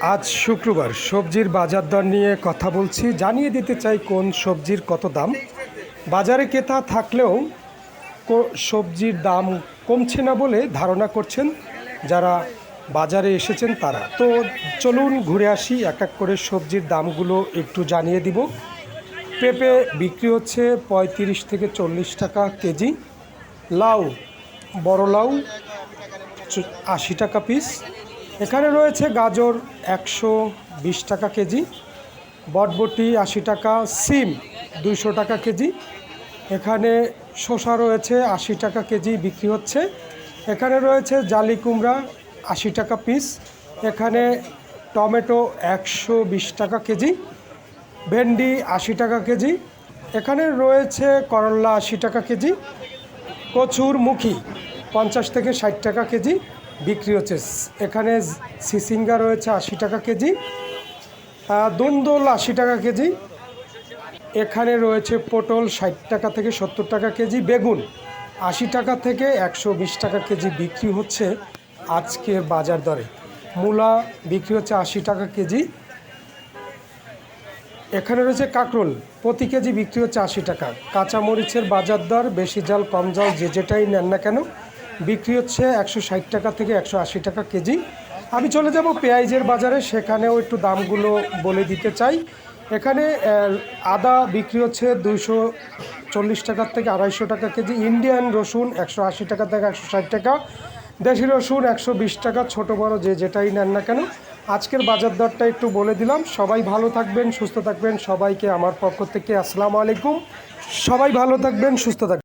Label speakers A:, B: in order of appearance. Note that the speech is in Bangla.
A: আজ শুক্রবার সবজির বাজার দর নিয়ে কথা বলছি। জানিয়ে দিতে চাই কোন সবজির কত দাম। বাজারে ক্রেতা থাকলেও সবজির দাম কমছে না বলে ধারণা করছেন যারা বাজারে এসেছেন তারা। তো চলুন ঘুরে আসি, এক এক করে সবজির দামগুলো একটু জানিয়ে দিব। পেঁপে বিক্রি হচ্ছে পঁয়ত্রিশ থেকে চল্লিশ টাকা কেজি। লাউ, বড় লাউ আশি টাকা পিস। এখানে রয়েছে গাজর একশো বিশ টাকা কেজি, বটবটি আশি টাকা, সিম দুইশো টাকা কেজি। এখানে শসা রয়েছে আশি টাকা কেজি বিক্রি হচ্ছে। এখানে রয়েছে জালি কুমড়া আশি টাকা পিস। এখানে টমেটো একশো বিশ টাকা কেজি, ভেন্ডি আশি টাকা কেজি। এখানে রয়েছে করল্লা আশি টাকা কেজি, কচুর মুখী পঞ্চাশ থেকে ষাট টাকা কেজি বিক্রি হচ্ছে। এখানে সিসিঙ্গা রয়েছে আশি টাকা কেজি। দুন্দল আশি টাকা কেজি। এখানে রয়েছে পটল ষাট টাকা থেকে সত্তর টাকা কেজি। বেগুন আশি টাকা থেকে একশো বিশ টাকা কেজি বিক্রি হচ্ছে আজকের বাজার দরে। মূলা বিক্রি হচ্ছে আশি টাকা কেজি। এখানে রয়েছে কাঁকরোল, প্রতি কেজি বিক্রি হচ্ছে আশি টাকা। কাঁচামরিচের বাজার দর, বেশি জাল, কম জাল, যে যেটাই নেন না কেন বিক্রি হচ্ছে একশো ষাট টাকা থেকে একশো আশি টাকা কেজি। আমি চলে যাব পেঁয়াজের বাজারে, সেখানেও একটু দামগুলো বলে দিতে চাই। এখানে আদা বিক্রি হচ্ছে দুইশো চল্লিশ টাকার থেকে আড়াইশো টাকা কেজি, ইন্ডিয়ান রসুন একশো আশি টাকা থেকে একশো ষাট টাকা, দেশি রসুন একশো বিশ টাকা, ছোট বড় যে যেটাই নেন না কেন। আজকের বাজার দরটা একটু বলে দিলাম। সবাই ভালো থাকবেন, সুস্থ থাকবেন। সবাইকে আমার পক্ষ থেকে আসসালামু আলাইকুম। সবাই ভালো থাকবেন, সুস্থ থাকবেন।